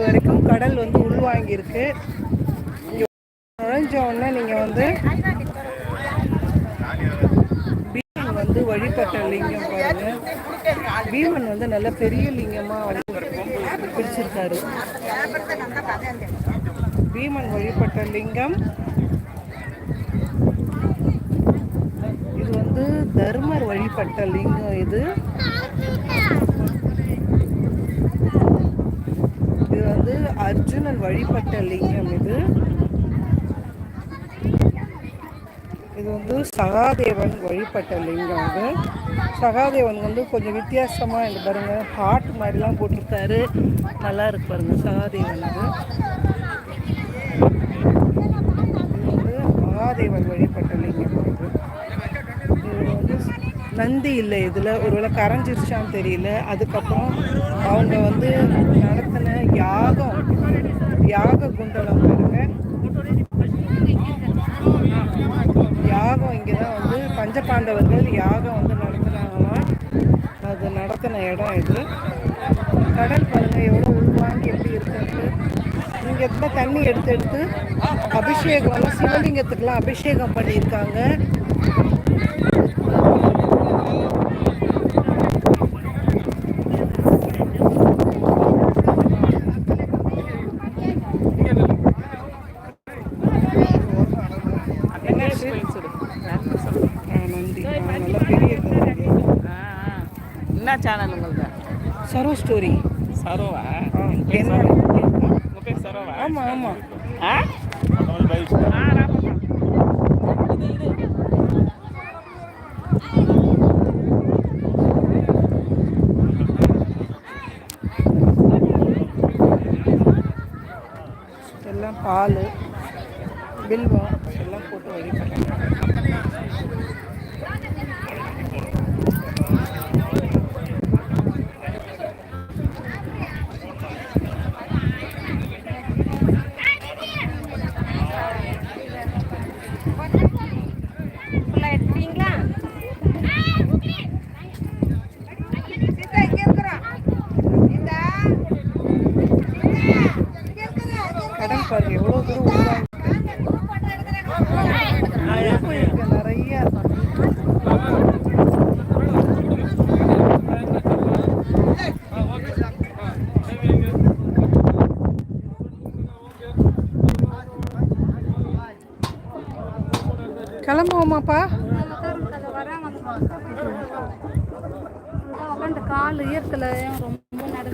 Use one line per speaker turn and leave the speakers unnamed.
பொறுத்த வரைக்கும் கடல் வந்து உள்வாங்கியிருக்கு. இங்கே நுழைஞ்ச உடனே நீங்கள் வந்து பீமன் வந்து வழிபட்ட லிங்கம் பாருங்க. பீமன் வந்து நல்ல பெரிய லிங்கமாக பிடிச்சிருக்காரு பீமன் வழிபட்ட லிங்கம். இது வந்து தர்மர் வழிபட்ட லிங்கம் இது வந்து அர்ஜுனன் வழிபட்ட லிங்கம் இது. இது வந்து சகாதேவன் வழிபட்ட லிங்கம் இது. சகாதேவன் வந்து கொஞ்சம் வித்தியாசமாக இந்த பாருங்க ஹார்ட் மாதிரிலாம் போட்டிருக்காரு. நல்லா இருக்கு பாருங்க சகாதேவன் இது இது வந்து மகாதேவன் வழிபட்ட லிங்கம் இது வந்து நந்தி இல்லை இதில் ஒருவேளை கரைஞ்சிருச்சான்னு தெரியல. அதுக்கப்புறம் அவங்க வந்து நடத்தின யாகம் யாக குண்டலம் பாருங்க. யாகம் இங்கே தான் வந்து பஞ்சபாண்டவர்கள் யாகம் வந்து நடத்துனாங்களாம் அது நடத்தின இடம் இது. கடல் பாருங்க எவ்வளோ உள்வாங்கி எப்படி இருக்குது இங்கே இருந்தால் தண்ணி எடுத்து எடுத்து அபிஷேகம்லாம் சிவலிங்கத்துக்கெலாம் அபிஷேகம் பண்ணியிருக்காங்க என்னாச்சு? ஆ, நன்றி நல்லா பெரிய.
என்ன சேனல் உங்களது?
சரோ ஸ்டோரி
சரோவா? பேர் சரோவா?
ஆமாம் ஆமாம்
ஆ?
எல்லாம் பால். பில்வம் எல்லாம் போட்டு வழிபடுறாங்க
ஃபுல்லாக எடுத்துட்டீங்களா
கடல் பாருங்க எவ்வளோ தூரம் உள்வாங்கி அழகு இருக்கு நிறைய கிளம்புவோமாப்பா?
உட்காந்து கால் ஈரத்தில் ரொம்ப நடந்து